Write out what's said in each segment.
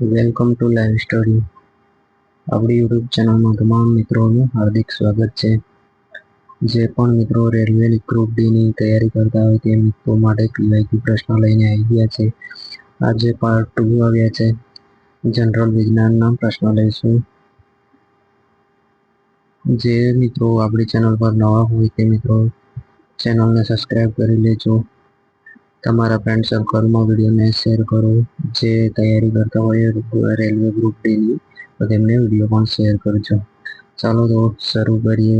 Welcome to live study આપણી YouTube ચેનલમાં તમામ મિત્રોનું હાર્દિક સ્વાગત છે. જે પણ મિત્રો રેલવેની ગ્રુપ ડીની તૈયારી કરતા હોય તે મિત્રો માટે પીવાયક્યુ પ્રશ્ન લઈને આવી ગયા છે. આજે પાર્ટ ટુ આવ્યા છે. જનરલ વિજ્ઞાનના પ્રશ્ન લઈશું. જે મિત્રો આપણી ચેનલ પર નવા હોય તે મિત્રો ચેનલને સબસ્ક્રાઈબ કરી લેજો. તમારા ફ્રેન્ડ સર્કલમાં વિડીયોને શેર કરો. જે તૈયારી કરતા હોય રેલવે ગ્રુપ ડેની તો તેમને વીડિયો પણ શેર કરજો. ચાલો તો શરૂ કરીએ.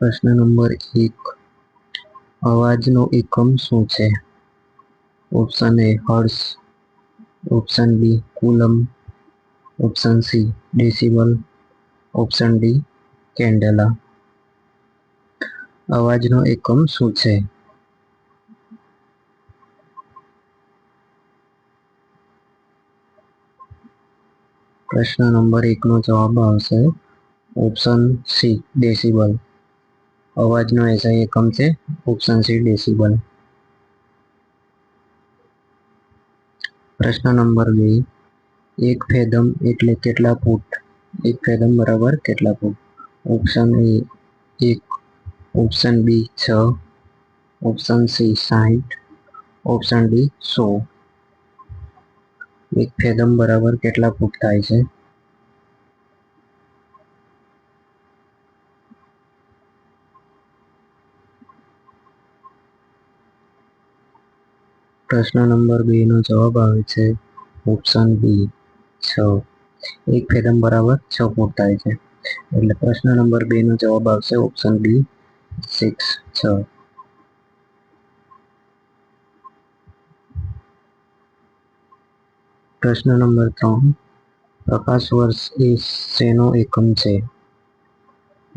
પ્રશ્ન નંબર એક. અવાજનો એકમ શું છે? Option A hertz option B coulomb option C decibel option D candela અવાજનો એકમ શું છે? પ્રશ્ન નંબર એકનો જવાબ આવશે ઓપ્શન સી, ડેસિબલ. અવાજનો એસઆઈ એકમ છે, ઓપ્શન સી, ડેસિબલ. પ્રશ્ન નંબર બે, એક ફેદમ એટલે કેટલા ફૂટ? એક ફેદમ બરાબર કેટલા ફૂટ? ઓપ્શન એ એક, ઓપ્શન બી છ, ઓપ્શન સી સાહીઠ ઓપ્શન ડી સો. એક ફેદમ બરાબર કેટલા ફૂટ થાય છે? પ્રશ્ન નંબર બે નો જવાબ આવે છે, ઓપ્શન બી છ. એક ફેદમ બરાબર છ ફૂટ થાય છે. એટલે પ્રશ્ન નંબર બે નો જવાબ આવશે, ઓપ્શન બી સિક્સ, છ. પ્રશ્ન નંબર ત્રણ. પ્રકાશ વર્ષ એ શેનો એકમ છે?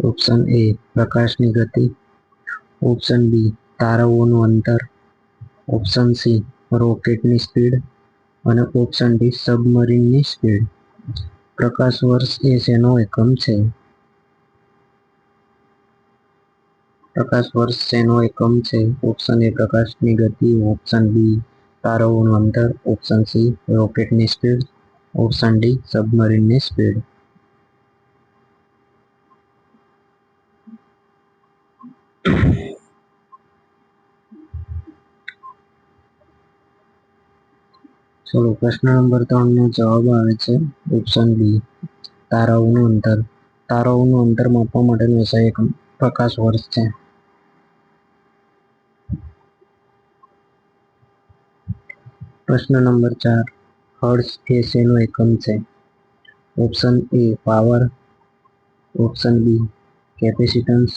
ઓપ્શન એ પ્રકાશની ગતિ. ઓપ્શન બી તારાઓનું અંતર. ઓપ્શન સી રોકેટની સ્પીડ. અને ઓપ્શન ડી સબમરીનની સ્પીડ. પ્રકાશ વર્ષ એ શેનો એકમ છે? પ્રકાશ વર્ષ શેનો એકમ છે? ઓપ્શન એ પ્રકાશની ગતિ. ઓપ્શન બી તારાઓનું અંતર ઓપ્શન સી રોકેટની સ્પીડ ઓપ્શન ડી સબમરીનની સ્પીડ ચલો, પ્રશ્ન નંબર ત્રણ નો જવાબ આવે છે ઓપ્શન બી તારાઓનું અંતર. તારાઓનું અંતર માપવા માટેનું એસઆઈ એકમ પ્રકાશ વર્ષ છે. પ્રશ્ન નંબર ચાર. હર્ષ એ શેનો એકમ છે? Option A power, option B capacitance,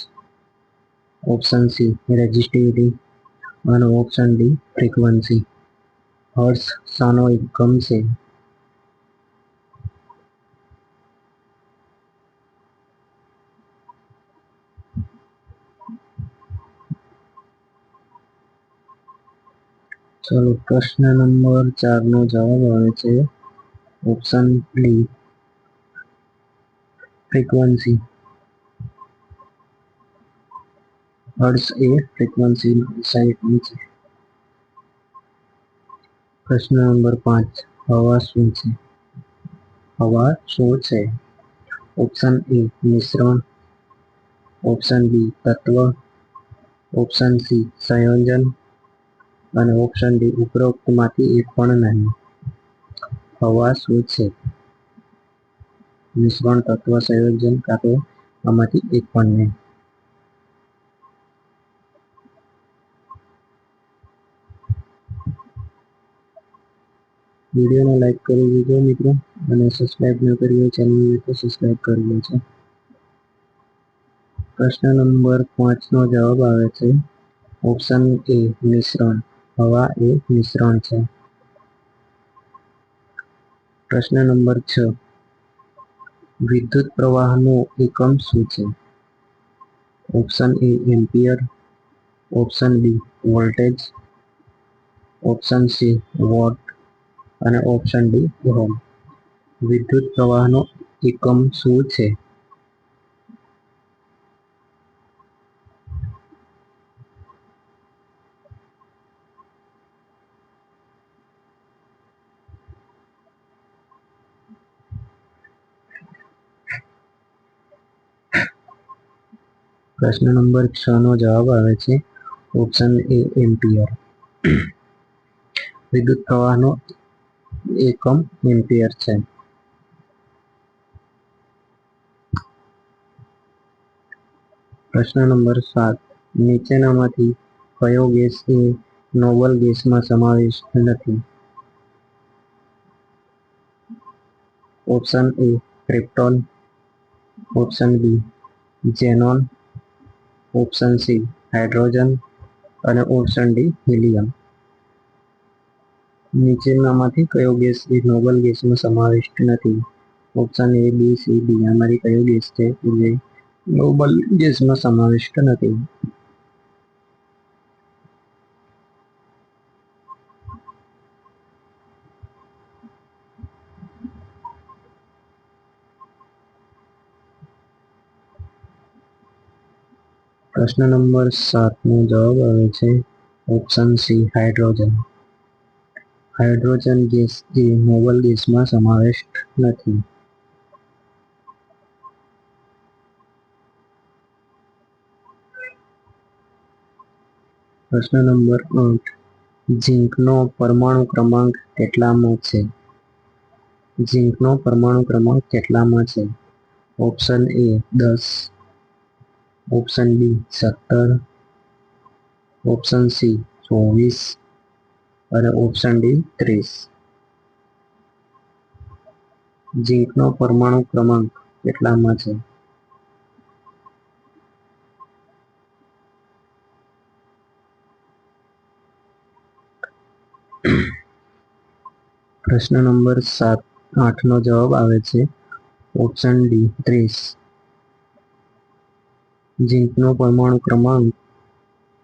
option C resistivity અને ઓપ્શન ડી ફ્રીક્વન્સી. હર્ટ્ઝ શાનો એકમ છે? ચલો પ્રશ્ન નંબર ચાર નો જવાબ આવે છે ઓપ્શન ડી ફ્રીક્વન્સી હર્ટ્ઝ એ ફ્રીક્વન્સી સાઈડ છે પ્રશ્ન નંબર પાંચ, હવા શું છે? હવા શું છે? ઓપ્શન એ મિશ્રણ. ઓપ્શન બી તત્વ. ઓપ્શન સી સંયોજન. અને ઓપ્શન ડી ઉપરોક્તમાંથી એક પણ નહીં. હવા શું છે? મિશ્રણ તત્વ સંયોજન કાં આમાંથી એક પણ નહીં. વિડીયોને લાઈક કરી દીધો મિત્રો અને સબસ્ક્રાઈબ ન કરી હોય ચેનલને તો સબસ્ક્રાઈબ કરી લો છે પ્રશ્ન નંબર પાંચનો જવાબ આવે છે, ઓપ્શન એ, મિશ્રણ. હવા એ મિશ્રણ છે. પ્રશ્ન નંબર છ. વિદ્યુત પ્રવાહનો એકમ શું છે? Option A ampere, option B voltage, option C watt અને ઓપ્શન ડી ઓહમ. વિદ્યુત પ્રવાહનો એકમ શું છે? પ્રશ્ન નંબર છ નો જવાબ આવે છે ઓપ્શન એ એમ્પિયર વિદ્યુત પ્રવાહનો એકમ એમ્પિયર છે. પ્રશ્ન નંબર સાત, નીચેનામાંથી કયો ગેસ એ નોબલ ગેસમાં સમાવેશ નથી? Option A krypton option B xenon option C, hydrogen અને ઓપ્શન ડી, હિલિયમ. નીચેનામાંથી કયો ગેસ એ નોબલ ગેસમાં સમાવિષ્ટ નથી? Option A, B, C, D. આમાંથી કયો ગેસ છે? જે નોબલ ગેસમાં સમાવિષ્ટ નથી. પ્રશ્ન નંબર સાતનો જવાબ આવે છે option C hydrogen hydrogen gas એ નોબલ ગેસમાં સમાવેશ નથી. પ્રશ્ન નંબર આઠ. ઝીંકનો પરમાણુ ક્રમાંક કેટલામાં છે? ઝીંકનો પરમાણુ ક્રમાંક કેટલામાં છે? ઓપ્શન એ દસ. ઓપ્શન બી સત્તર. ઓપ્શન સી ચોવીસ. અને ઓપ્શન ડી ત્રીસ. ઝીંકનો પરમાણુ ક્રમાંક કેટલામાં છે? પ્રશ્ન નંબર સાત આઠ નો જવાબ આવે છે. ઓપ્શન ડી ત્રીસ. ઝીંકનો પરમાણુ ક્રમાંક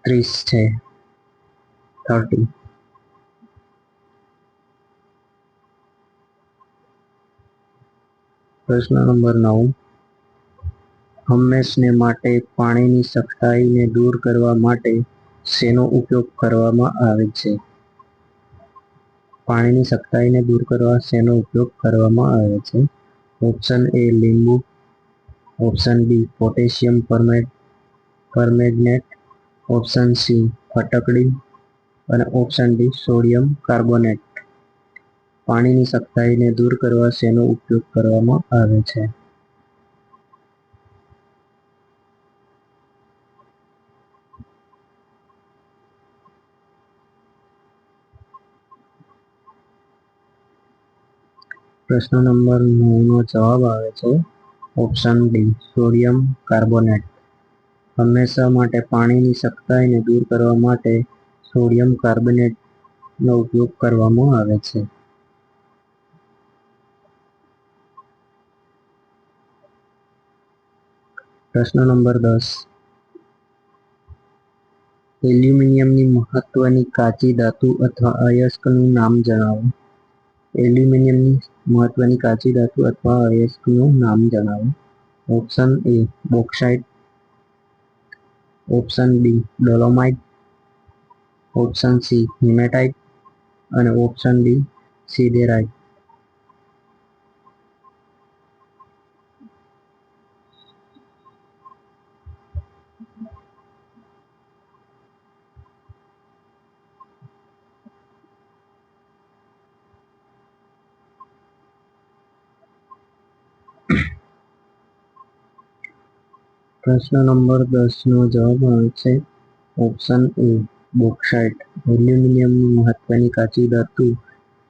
ત્રીસ છે. થર્ટી પ્રશ્ન નંબર નવ. હંમેશને માટે પાણીની સખ્તાઈને દૂર કરવા માટે શેનો ઉપયોગ કરવામાં આવે છે? પાણીની સખ્તાઈને દૂર કરવા શેનો ઉપયોગ કરવામાં આવે છે? ઓપ્શન એ લીંબુ. Option B potassium permanganate option C ફટકડી. અને ઓપ્શન ડી સોડિયમ કાર્બોનેટ પાણીની સખ્તાઈને દૂર કરવા શેનો ઉપયોગ કરવામાં આવે છે? પ્રશ્ન નંબર નવ નો જવાબ આવે છે. Option D sodium carbonate. હંમેશા માટે પાણીની સખ્તાઈને દૂર કરવા માટે સોડિયમ કાર્બોનેટનો ઉપયોગ કરવામાં આવે છે. પ્રશ્ન નંબર દસ. એલ્યુમિનિયમની મહત્વની કાચી ધાતુ અથવા અયસ્કનું નામ જણાવો. એલ્યુમિનિયમની મહત્વની કાચી ધાતુ અથવા અયસ્કનું નામ જણાવો. Option A bauxite option B dolomite, option C hematite અને ઓપ્શન ડી સિડેરાઇટ. પ્રશ્ન નંબર દસ નો જવાબ આવે છે. ઓપ્શન એ બોક્સાઇટ એલ્યુમિનિયમની મહત્વની કાચી ધાતુ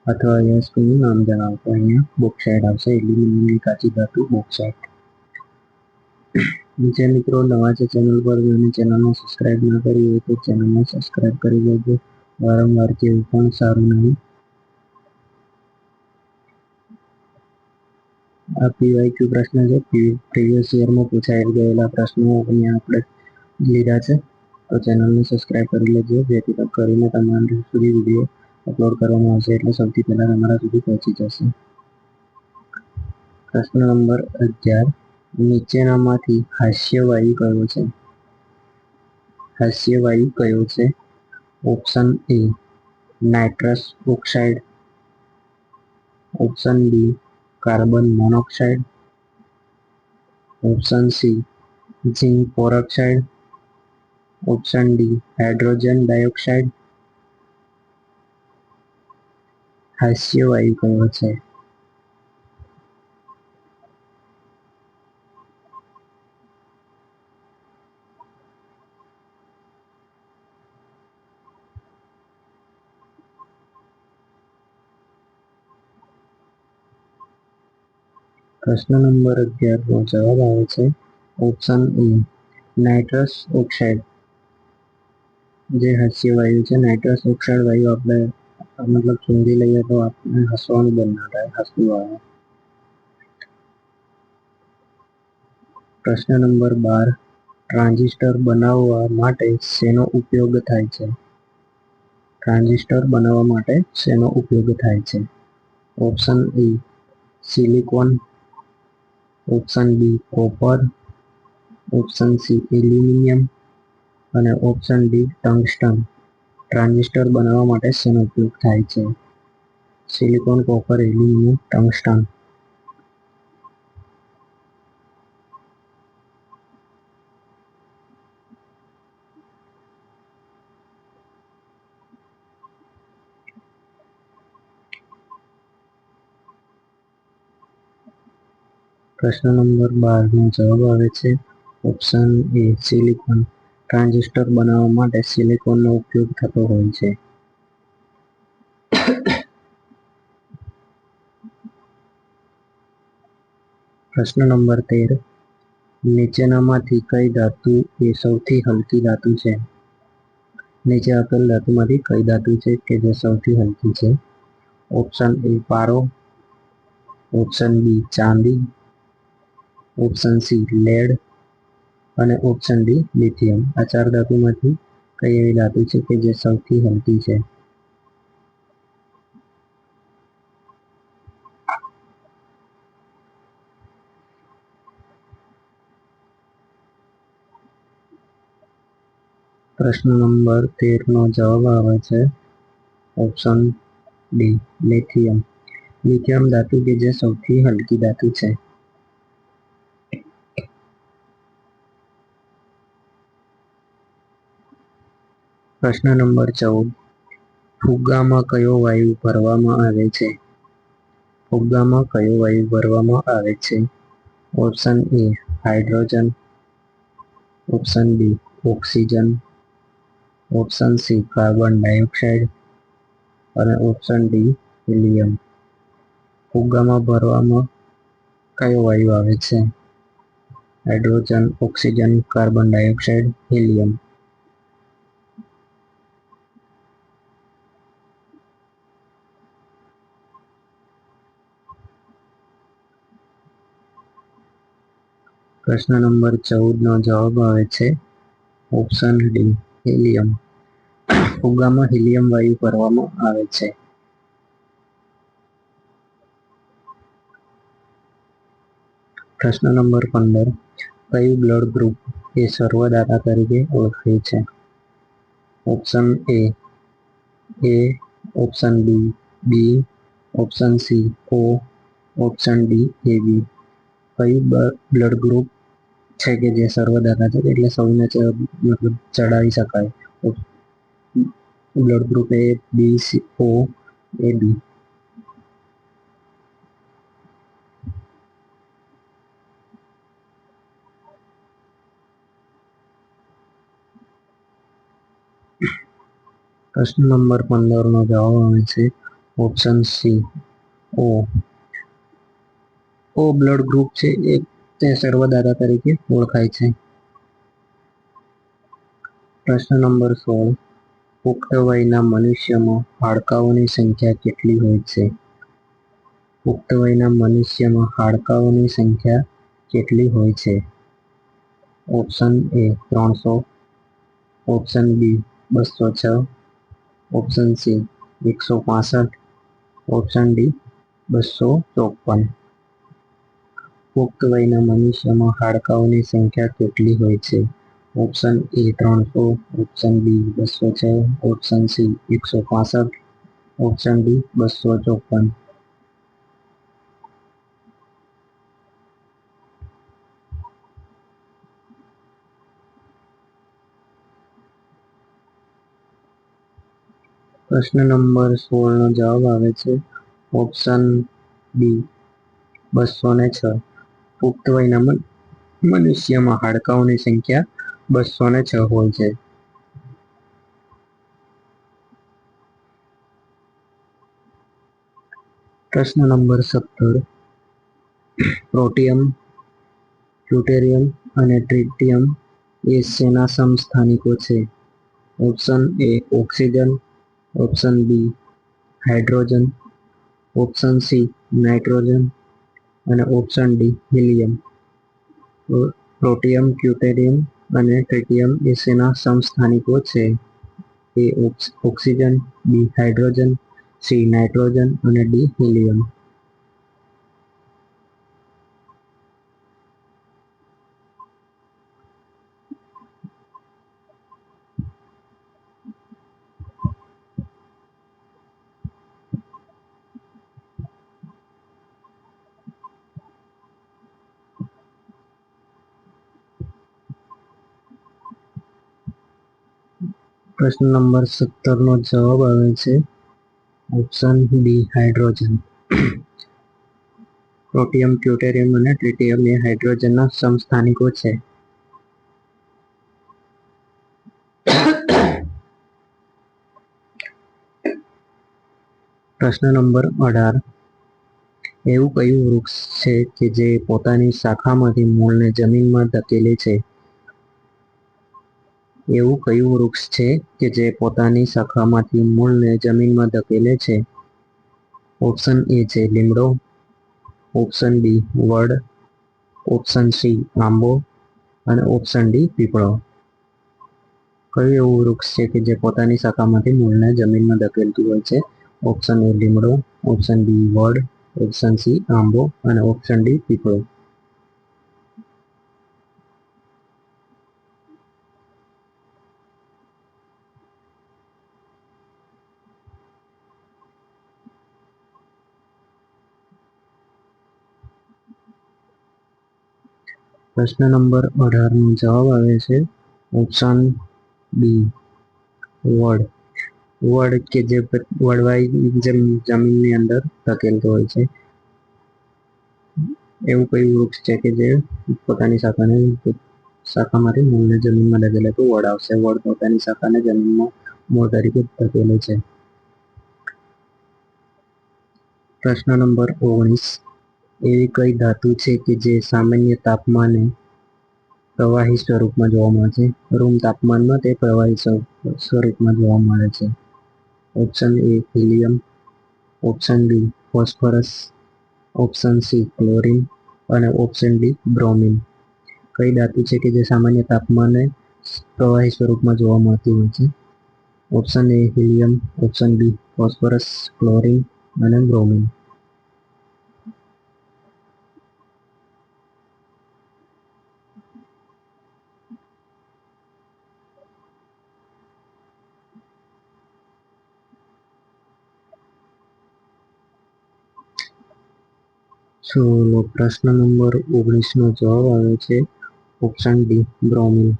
અથવા યસ્કનું નામ જણાવો. તો અહીંયા બોક્સાઇટ આવશે. એલ્યુમિનિયમની કાચી ધાતુ બોક્સાઇટ નીચે મિત્રો, નવા છે ચેનલ પર અને ચેનલને સબસ્ક્રાઇબ ના કરી હોય તો ચેનલને સબસ્ક્રાઇબ કરી દેજો વારંવાર કેવું પણ સારું નહીં આ પીવાયક્યુ પ્રશ્ન છે? પ્રીવિયસ યરમાં પૂછાઈ ગયેલા પ્રશ્નો અહીંયા આપણે લીધા છે. તો ચેનલને સબસ્ક્રાઈબ કરી લેજો, જેથી કરીને તમારા સુધી વીડિયો અપલોડ કરવામાં આવશે. એટલે સૌથી પહેલાં તમારા સુધી પહોંચી જશે. પ્રશ્ન નંબર અગિયાર. નીચેનામાંથી હાસ્યવાયુ કયો છે? હાસ્યવાયુ કયો છે? Option A nitrous oxide option B carbon monoxide option C zinc peroxide option D hydrogen dioxide. હાસ્ય વાયુ કયો છે? પ્રશ્ન નંબર અગિયાર નો જવાબ આવે છે ઓપ્શન એ નાઇટ્રસ ઓક્સાઇડ જે હાસ્ય વાયુ છે નાઇટ્રસ ઓક્સાઇડ વાયુ આપણે, મતલબ સૂંઘી લઈએ તો આપણે હસવાનું બંધ ના થાય હસવું આવે. પ્રશ્ન નંબર બાર ટ્રાન્ઝિસ્ટર બનાવવા માટે શેનો ઉપયોગ થાય છે? ટ્રાન્ઝિસ્ટર બનાવવા માટે શેનો ઉપયોગ થાય છે? Option A silicon option B copper option C aluminium અને ઓપ્શન ડી ટંગસ્ટન ટ્રાન્ઝિસ્ટર બનાવવા માટે શેનો ઉપયોગ થાય છે? સિલિકોન કોપર એલ્યુમિનિયમ ટંગસ્ટન પ્રશ્ન નંબર બાર નો જવાબ આવે છે. Option A, silicon. ટ્રાન્ઝિસ્ટર બનાવવા માટે સિલિકોનનો ઉપયોગ થતો હોય છે. પ્રશ્ન નંબર તેર. નીચેનામાંથી કઈ ધાતુ એ સૌથી હલકી ધાતુ છે? નીચે આપેલ ધાતુમાંથી કઈ ધાતુ છે કે જે સૌથી હલકી છે? ઓપ્શન એ, પારો. ઓપ્શન બી, ચાંદી. ઓપ્શન સી લેડ અને ઓપ્શન ડી લિથિયમ આ ચાર ધાતુમાંથી કઈ એવી ધાતુ છે કે જે સૌથી હલકી છે? પ્રશ્ન નંબર તેર નો જવાબ આવે છે ઓપ્શન ડી લિથિયમ લિથિયમ ધાતુ કે જે સૌથી હલકી ધાતુ છે? પ્રશ્ન નંબર ચૌદ. ફુગ્ગામાં કયો વાયુ ભરવામાં આવે છે? ફુગ્ગામાં કયો વાયુ ભરવામાં આવે છે? Option A hydrogen, option B oxygen, option C carbon dioxide અને ઓપ્શન ડી હિલિયમ. ફુગ્ગામાં ભરવામાં કયો વાયુ આવે છે? Hydrogen, oxygen, carbon dioxide, helium. પ્રશ્ન નંબર ચૌદનો જવાબ આવે છે, ઓપ્શન ડી, હિલિયમ. ફુગ્ગામાં હિલિયમ વાયુ ભરવામાં આવે છે. પ્રશ્ન નંબર પંદર, કયું બ્લડ ગ્રુપ એ સર્વદાતા તરીકે ઓળખાય છે? Option A A, option B B, option C, O, option D, A, B. કયું બ્લડ ગ્રુપ છે કે જે સર્વદાતા છે, એટલે સૌને મતલબ ચડાવી શકાય. Blood group A B C O A B પ્રશ્ન નંબર પંદર નો જવાબ આવે છે option C O O blood group છે, એ તે સર્વદાતા તરીકે ઓળખાય છે. પ્રશ્ન નંબર સોળ. પુખ્ત વયના મનુષ્યમાં હાડકાઓની સંખ્યા કેટલી હોય છે? પુખ્ત વયના મનુષ્યમાં હાડકાઓની સંખ્યા કેટલી હોય છે? ઓપ્શન એ ત્રણસો, ઓપ્શન બી બસો છ, ઓપ્શન સી એકસો પાસઠ, ઓપ્શન ડી બસો ચોપન. પુખ્ત વયના મનુષ્યમાં હાડકાઓની સંખ્યા કેટલી હોય છે? ઓપ્શન એ ત્રણસો, ઓપ્શન બી બસો છ, ઓપ્શન સી એકસો પાસઠ, ઓપ્શન ડી બસો ચોપન. પ્રશ્ન નંબર સોળનો જવાબ આવે છે. ઓપ્શન બી બસો ને છ. પુખ્ત વયના મન- મનુષ્યમાં હાડકાઓની સંખ્યા બસો ને છ હોય છે. પ્રશ્ન નંબર સત્તર. પ્રોટિયમ, પ્લુટેરિયમ અને ટ્રિટિયમ એ શેના સમસ્થાનિકો છે? Option A oxygen, option B hydrogen, option C nitrogen અને option D helium protium deuterium અને ટ્રિટિયમ એ સેના સમસ્થાનિકો છે? A ox- oxygen B hydrogen C nitrogen અને ડી હિલિયમ પ્રશ્ન નંબર સત્તર નો જવાબ આવે છે ઓપ્શન બી હાઇડ્રોજન. પ્રોટિયમ ટ્યુટેરિયમ અને ટ્રિટિયમ એ હાઇડ્રોજનના સમસ્થાનિકો છે. પ્રશ્ન નંબર અઢાર. એવું કયું વૃક્ષ છે કે જે પોતાની શાખામાંથી મૂળને જમીનમાં ધકેલે છે? એવું કયું વૃક્ષ છે કે જે પોતાની શાખામાંથી મૂળને જમીનમાં ધકેલે છે? ઓપ્શન એ છે લીમડો, ઓપ્શન બી વડ, ઓપ્શન સી આંબો અને ઓપ્શન ડી પીપળો. કયું એવું વૃક્ષ છે કે જે પોતાની શાખામાંથી મૂળને જમીનમાં ધકેલતું હોય છે? ઓપ્શન એ લીમડો, ઓપ્શન બી વડ, ઓપ્શન સી આંબો અને ઓપ્શન ડી પીપળો. પ્રશ્ન નંબર અઢાર નો જવાબ આવે છે ઓપ્શન બી વડ. વડ કે જે વડવાઈ જેમ જમીનની અંદર ધકેલતો હોય છે. એવું કયું વૃક્ષ છે કે જે પોતાની શાખાને, શાખામાંથી મૂળને જમીનમાં ધકેલે તો વડ આવશે. વડ પોતાની શાખાને જમીનમાં મૂળ તરીકે ધકેલે છે. પ્રશ્ન નંબર ઓગણીસ. એવી કઈ ધાતુ છે કે જે સામાન્ય તાપમાને પ્રવાહી સ્વરૂપમાં જોવા મળે છે? રૂમ તાપમાનમાં તે પ્રવાહી સ્વ- સ્વરૂપમાં જોવા મળે છે. Option A helium, option B phosphorus, option C chlorine અને ઓપ્શન ડી બ્રોમિન. કઈ ધાતુ છે કે જે સામાન્ય તાપમાને પ્રવાહી સ્વરૂપમાં જોવા મળતી હોય છે? Option A helium, option B phosphorus, chlorine અને બ્રોમિન. ચલો પ્રશ્ન નંબર ઓગણીસનો જવાબ આવે છે ઓપ્શન ડી બ્રોમિન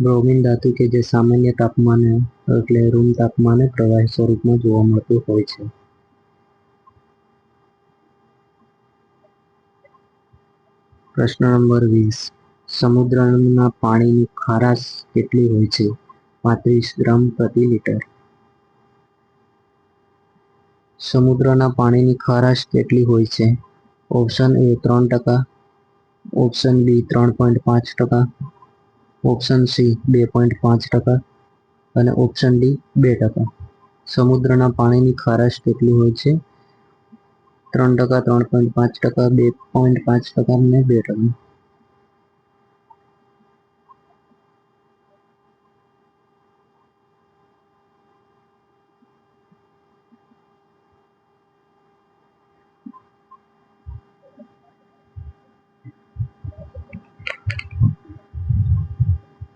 બ્રોમિન ધાતુ કે જે સામાન્ય તાપમાને, એટલે રૂમ તાપમાને પ્રવાહી સ્વરૂપમાં જોવા મળતું હોય છે. પ્રશ્ન નંબર વીસ. સમુદ્રના પાણીની ખારાશ કેટલી હોય છે? પાંત્રીસ ગ્રામ પ્રતિ લીટર. સમુદ્રના પાણીની ખારાશ કેટલી હોય છે? ઓપ્શન એ ત્રણ ટકા. ઓપ્શન બી ત્રણ પોઈન્ટ પાંચ ટકા. ઓપ્શન સી બે પોઈન્ટ પાંચ ટકા. અને ઓપ્શન ડી બે ટકા. સમુદ્રના પાણીની ખારાશ કેટલી હોય છે? ત્રણ ટકા, ત્રણ પોઈન્ટ પાંચ ટકા, બે પોઈન્ટ પાંચ ટકા અને બે ટકા.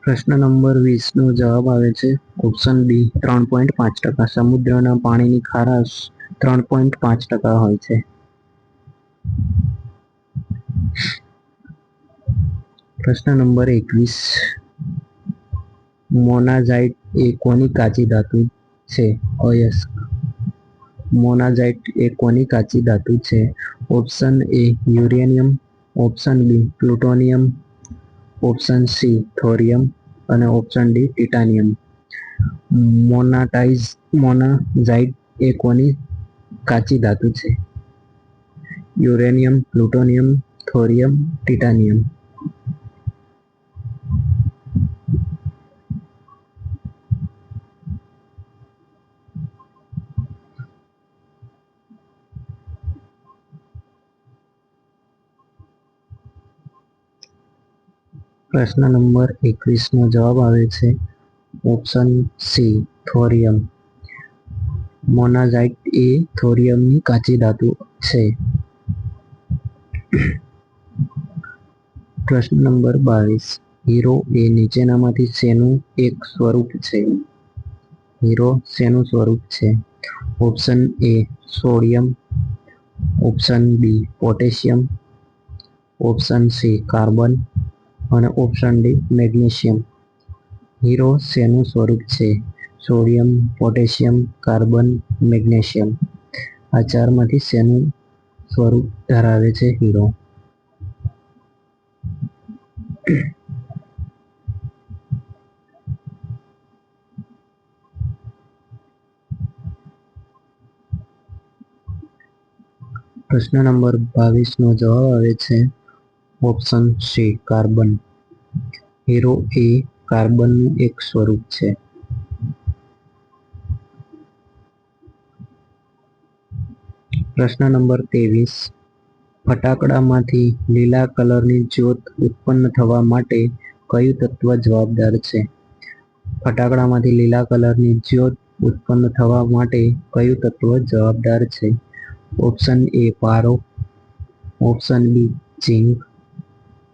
પ્રશ્ન નંબર વીસનો જવાબ આવે છે. ઓપ્શન બી ત્રણ પોઈન્ટ પાંચ ટકા. સમુદ્રના પાણીની ખારાશ ત્રણ પોઈન્ટ પાંચ ટકા હોય છે. પ્રશ્ન નંબર એકવીસ. મોનાઝાઇટ એ કોની કાચી ધાતુ છે? અયસ્ક. મોનાઝાઇટ એ કોની કાચી ધાતુ છે? Option A uranium. Option B plutonium. Option C thorium. અને ઓપ્શન ડી ટિટાનિયમ મોનાટાઇઝ મોનાઝાઇટ એ કોની કાચી ધાતુ છે? યુરેનિયમ પ્લુટોનિયમ થોરિયમ ટિટાનિયમ પ્રશ્ન નંબર એકવીસ નો જવાબ આવે છે. Option C, થોરિયમ. મોનાઝાઇટ એ થોરિયમની કાચી ધાતુ છે. પ્રશ્ન નંબર બાવીસ. હીરો એ નીચેનામાંથી શેનું એક સ્વરૂપ છે? હીરો શેનું સ્વરૂપ છે? Option A, sodium. Option B, potassium. Option C, carbon. અને ઓપ્શન ડી મેગ્નેશિયમ હીરો શેનું સ્વરૂપ છે? સોડિયમ પોટેશિયમ કાર્બન મેગ્નેશિયમ આ ચારમાંથી શેનું સ્વરૂપ ધરાવે છે હીરો પ્રશ્ન નંબર બાવીસનો જવાબ આવે છે. Option C, carbon. હીરો એ કાર્બનનું એક સ્વરૂપ છે. પ્રશ્ન નંબર ત્રેવીસ. ફટાકડામાંથી લીલા કલરની જ્યોત ઉત્પન્ન થવા માટે કયું તત્વ જવાબદાર છે? ફટાકડામાંથી લીલા કલરની જ્યોત ઉત્પન્ન થવા માટે કયું તત્વ જવાબદાર છે? ઓપ્શન એ, પારો. Option B, zinc.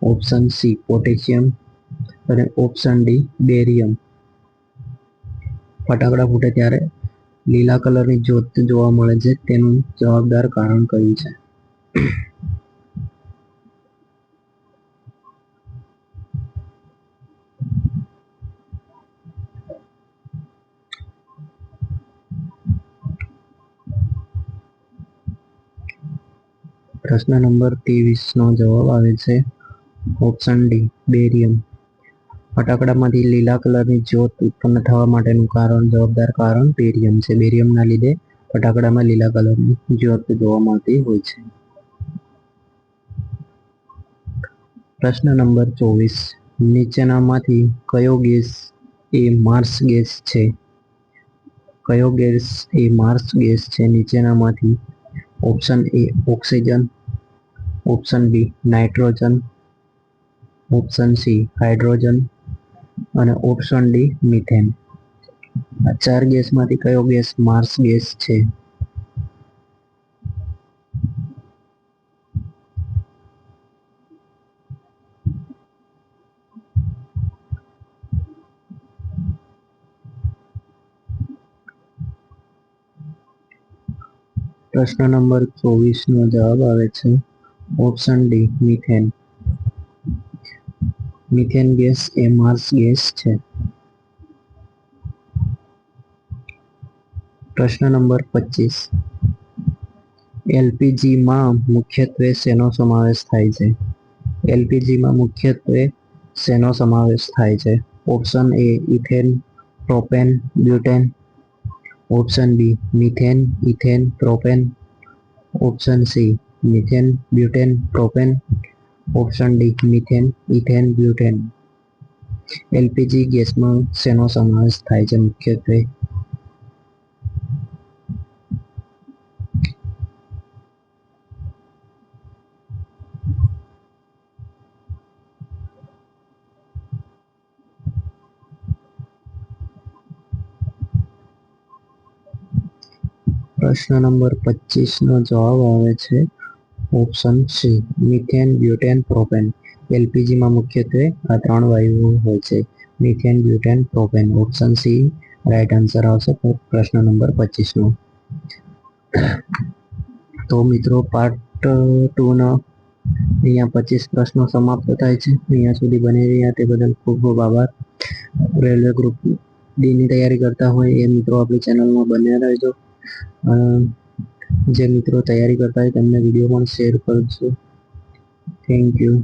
Option C, potassium અને ઓપ્શન ડી, બેરિયમ. ફટાકડા ફૂટે ત્યારે લીલા કલરની જ્યોત જોવા મળે છે, તેનું જવાબદાર કારણ કયું છે? પ્રશ્ન નંબર ત્રેવીસ નો જવાબ આવે છે. Option D, barium. ફટાકડામાંથી લીલા કલરની જ્યોત ઉત્પન્ન થવા માટેનું કારણ, જવાબદાર કારણ બેરિયમ છે. બેરિયમના લીધે ફટાકડામાં લીલા કલરની જ્યોત જોવા મળતી હોય છે. પ્રશ્ન નંબર ચોવીસ, નીચેનામાંથી કયો ગેસ એ માર્સ ગેસ છે? કયો ગેસ એ માર્સ ગેસ છે? નીચેનામાંથી option A oxygen, option B nitrogen option C, hydrogen અને ઓપ્શન ડી, મિથેન. આ ચાર ગેસમાંથી કયો ગેસ માર્સ ગેસ છે? પ્રશ્ન નંબર ચોવીસ નો જવાબ આવે છે. Option D, methane. Methane gas એ માર્સ ગેસ છે. પ્રશ્ન નંબર પચીસ. એલપીજીમાં મુખ્યત્વે શેનો સમાવેશ થાય છે? એલપીજીમાં મુખ્યત્વે શેનો સમાવેશ થાય છે? Option A ethane, propane, butane. Option B methane, ethane, propane. Option C methane, butane, propane option D, methane, ethane, butane. LPG ગેસમાં શેનો સમાવેશ થાય છે મુખ્યત્વે? પ્રશ્ન નંબર પચીસ નો જવાબ આવે છે. Option C, methane butane propane. એલપીજીમાં મુખ્યત્વે આ ત્રણ વાયુઓ હોય છે. Methane butane propane. Option C, right answer આવશે પ્રશ્ન નંબર પચીસનો તો મિત્રો પાર્ટ ટુના અહીંયા પચીસ પ્રશ્નો સમાપ્ત થાય છે. અહીંયા સુધી બની રહ્યા તે બદલ ખૂબ ખૂબ આભાર. રેલવે ગ્રુપ ડીની તૈયારી કરતા હોય એ મિત્રો આપણી ચેનલમાં બન્યા રહેજો. જે મિત્રો તૈયારી કરતા હોય તેમને વીડિયો પણ શેર કરજો. Thank you